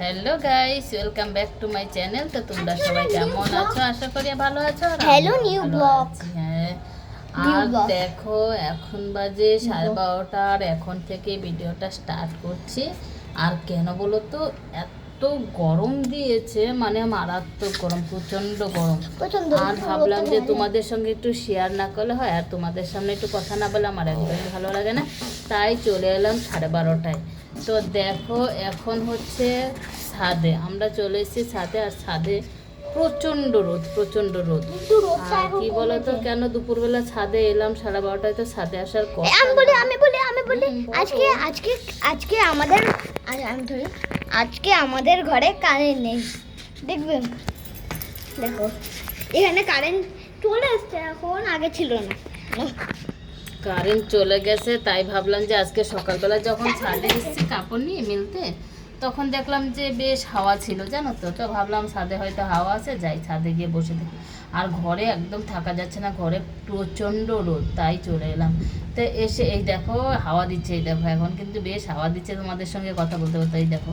Hello guys welcome back to my channel তো তোমরা সবাই কেমন আছো? আশা করি ভালো আছো ভালো vlog. আছি, হ্যাঁ। আর দেখো এখন বাজে সাড়ে বারোটা আর এখন থেকে ভিডিওটা স্টার্ট করছি। আর কেন বলো তো এত গরম দিয়েছে মানে মারাত্মক গরম প্রচণ্ড গরম। আর ভাবলাম যে তোমাদের সঙ্গে একটু শেয়ার না করলে হয় আর তোমাদের সামনে একটু কথা না বলে আমার একদমই ভালো লাগে না। তাই চলে এলাম সাড়ে বারোটায়। তো দেখো এখন হচ্ছে ছাদে। আমরা চলে এসেছি ছাদে আর ছাদে প্রচণ্ড রোদ প্রচণ্ড রোদ। আর কি বলতো। কেন দুপুরবেলা ছাদে এলাম? সাড়ে বারোটায় তো ছাদে আসার কথা। আমি বলি আমি বলি আমি বলি। আজকে আজকে আজকে আমাদের আমি ধরি আজকে আমাদের ঘরে কারেন্ট নেই। দেখবেন দেখো। এখানে কারেন্ট চলে এসছে এখন আগে ছিল না। কারেন্ট চলে গেছে, তাই ভাবলাম যে আজকে সকালবেলা যখন ছাদে এসেছি কাপড় নিয়ে মিলতে, তখন দেখলাম যে বেশ হাওয়া ছিল, জানো তো? তো ভাবলাম ছাদে হয়তো হাওয়া আছে, যাই ছাদে গিয়ে বসে থাকি আর ঘরে একদম থাকা যাচ্ছে না, ঘরে প্রচণ্ড রোদ, তাই চলে এলাম। তো এসে, এই দেখো, হাওয়া দিচ্ছে, এই দেখো, এখন কিন্তু বেশ হাওয়া দিচ্ছে তোমাদের সঙ্গে কথা বলতে বলতে, এই দেখো,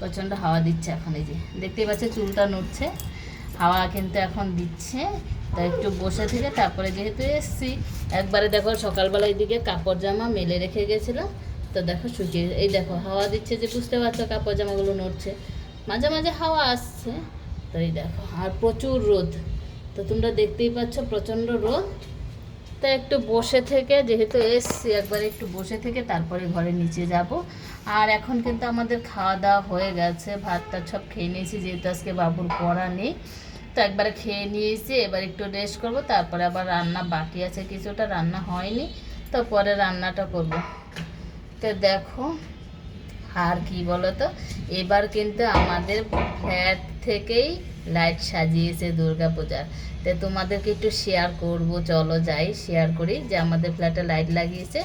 প্রচণ্ড হাওয়া দিচ্ছে এখন, এই যে। দেখতেই পাচ্ছে, চুলটা নড়ছে, হাওয়া কিন্তু এখন দিচ্ছে। তাই একটু বসে থেকে তারপরে যেহেতু এসছি, একবারে দেখো সকালবেলা এদিকে কাপড় জামা মেলে রেখে গেছিলাম। তো দেখো শুকিয়ে এই দেখো হাওয়া দিচ্ছে যে বুঝতে পারছ কাপড় জামাগুলো নড়ছে। মাঝে মাঝে হাওয়া আসছে, তো এই দেখো, আর প্রচুর রোদ। তো তোমরা দেখতেই পাচ্ছ প্রচণ্ড রোদ। তা একটু বসে থেকে যেহেতু এসছি, একবার একটু বসে থেকে তারপরে ঘরে নিচে যাব। আর এখন কিন্তু আমাদের খাওয়া দাওয়া হয়ে গেছে, ভাতটা সব খেয়ে নিয়েছি, যেহেতু আজকে বাবুর পড়া নেই। তো একবারে খেয়ে নিয়েছি, এবার একটু রেস্ট করব, তারপরে আবার রান্না বাকি আছে, কিছুটা রান্না হয়নি, তো পরে রান্নাটা করব। তো দেখো, আর কি বলো তো এবার কিন্তু আমাদের ফ্যাট থেকেই লাইট সাজিয়েছে দুর্গা পূজার তো তোমাদেরকে একটু শেয়ার করব চলো যাই শেয়ার করি যে আমাদের ফ্ল্যাটে লাইট লাগিয়েছে।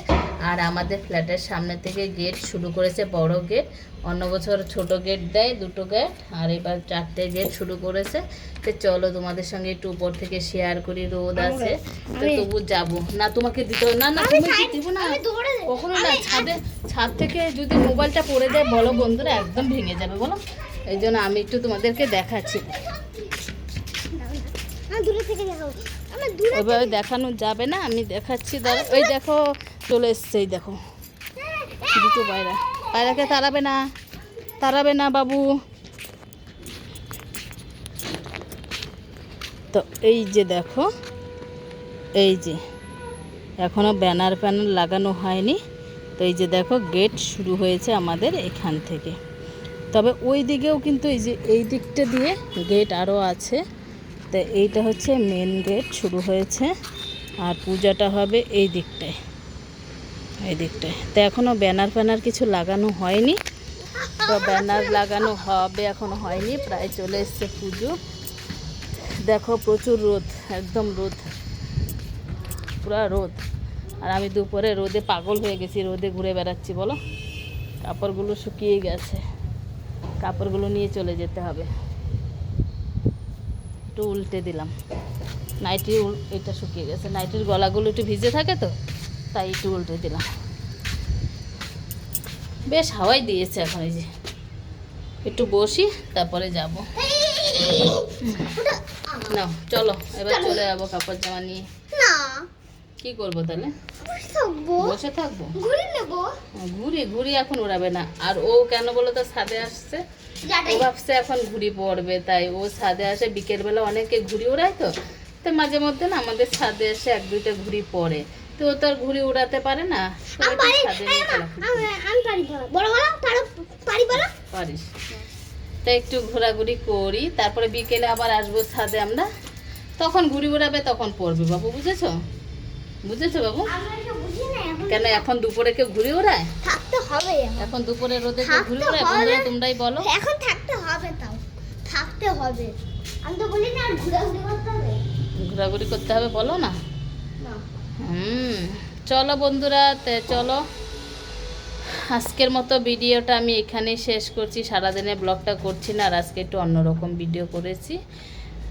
আর আমাদের ফ্ল্যাটের সামনে থেকে গেট শুরু করেছে বড় গেট অন্য বছর ছোট গেট দেয় দুটো গেট আর এবার চারটে গেট শুরু করেছে। তো চলো তোমাদের সঙ্গে একটু উপর থেকে শেয়ার করি রোদ আছে। তো তবু যাব। না তোমাকে দিতে না না তুমি দিব না। কখনো না ছাদে ছাদ থেকে যদি মোবাইলটা পড়ে যায় বলো বন্ধুরা একদম ভেঙে যাবে বলো। এই জন্য আমি একটু তোমাদেরকে দেখাচ্ছি। ওইভাবে দেখানো যাবে না আমি দেখাচ্ছি দাঁড়া ওই দেখো চলে এসছে এই দেখো। দুটো পায়রা। পায়রাকে তাড়াবে না তাড়াবে না বাবু। তো এই যে দেখো এই যে। এখনও ব্যানার ফ্যানার লাগানো হয়নি। তো এই যে দেখো গেট শুরু হয়েছে আমাদের এখান থেকে। তবে ওই দিকেও কিন্তু এই যে এই দিকটা দিয়ে গেট আরও আছে। তো এইটা হচ্ছে মেন গেট শুরু হয়েছে। আর পূজাটা হবে এই দিকটায়। এই দিকটায়। তো এখনও ব্যানার ফ্যানার কিছু লাগানো হয়নি। তো ব্যানার লাগানো হবে এখনও হয়নি। প্রায় চলে এসছে পুজো। দেখো প্রচুর রোদ, একদম রোদ। পুরা রোদ। আর আমি দুপুরে রোদে পাগল হয়ে গেছি, রোদে ঘুরে বেড়াচ্ছি, বলো? কাপড়গুলো শুকিয়ে গেছে। কাপড়গুলো নিয়ে চলে যেতে হবে। একটু উল্টে দিলাম। নাইটি এটা শুকিয়ে গেছে। নাইটির গলাগুলো একটু ভিজে থাকে তো, তাই একটু উল্টে দিলাম। বেশ, হাওয়াই দিয়েছে এখন এই যে। একটু বসি, তারপরে যাব। না চলো, এবার চলে যাব কাপড় জামা নিয়ে। কি করব তাহলে? বসে থাকব। ঘুরে নেব। ঘুরি ঘুরি এখন উড়াবে না। আর ও কেন বলো তো ছাদে আসছে? ও ভাবছে এখন ঘুড়ি পড়বে তাই ও ছাদে আসে। বিকেলবেলা অনেকে ঘুড়ি ওড়ায় তো? তো মাঝে মধ্যে না আমাদের ছাদে এসে এক দুইটা ঘুড়ি পড়ে। তো ও তো আর ঘুড়ি উড়াতে পারে না। পারিস। তা একটু ঘোরাঘুরি করি তারপরে বিকেলে আবার আসব ছাদে আমরা। তখন ঘুড়ি উড়াবে তখন পড়বে। বাবু বুঝেছ? বুঝেছ বাবু? বুঝি কেন এখন দুপুরে কেউ ঘুড়ি ওড়ায়? থাকতে হবে এখন। দুপুরে রোদে কেউ থাকতে ওড়ায়? বন্ধুরা তোমরাই বলো। এখন থাকতে হবে তাও। থাকতে হবে। আমি তো বলি না ঘোরাঘুরি করতে হবে। ঘোরাঘুরি করতে হবে বলো না। হুম চলো বন্ধুরা তে চলো। আজকের মতো ভিডিওটা আমি এখানেই শেষ করছি। সারাদিনে ব্লগটা করছি না আর আজকে একটু অন্যরকম ভিডিও করেছি।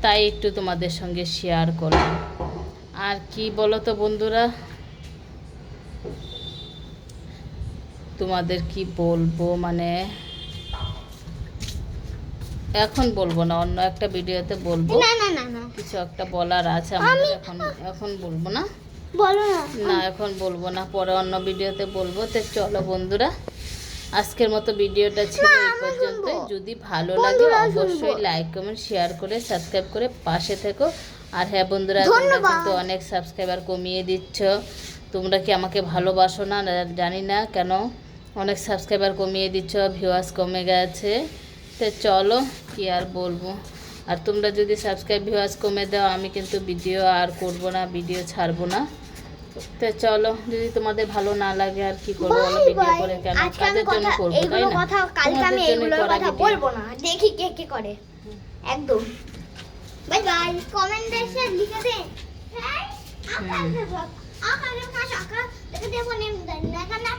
তাই একটু তোমাদের সঙ্গে শেয়ার করলাম। আর কি বলো তো বন্ধুরা? তোমাদের কি বলব? মানে এখন বলব না অন্য একটা ভিডিওতে বলব। না না না না। কিছু একটা বলার আছে আমাদের এখন এখন বলব না? বলো না। না এখন বলব না পরে অন্য ভিডিওতে বলব। তো চলো বন্ধুরা আজকের মতো ভিডিওটা ছিল এই পর্যন্ত যদি ভালো লাগে অবশ্যই লাইক কমেন্ট শেয়ার করে সাবস্ক্রাইব করে পাশে থেকো। আর হ্যাঁ বন্ধুরা তোমরা কিন্তু অনেক সাবস্ক্রাইবার কমিয়ে দিচ্ছ। তোমরা কি আমাকে ভালোবাসো না? জানি না কেন। অনেক সাবস্ক্রাইবার কমিয়ে দিচ্ছ ভিউয়ার্স কমে গেছে। তো চলো কি আর বলব? আর তোমরা যদি সাবস্ক্রাইব ভিউয়ার্স কমে দাও আমি কিন্তু ভিডিও আর করব না ভিডিও ছাড়বো না। তো চলো যদি তোমাদের ভালো না লাগে আর কি করব ভিডিও করে কেন? কাদের জন্য করব তাই না? কথা কালকে আমি তোমাদের জন্যই করা কথা বলব না। দেখি কে কে করে। একদম। বাই বাই কমেন্ট এসে লিখে দেন। হ্যাঁ। আকাশ আকাশ আকাশ দেখে দেবো নেম দেন না না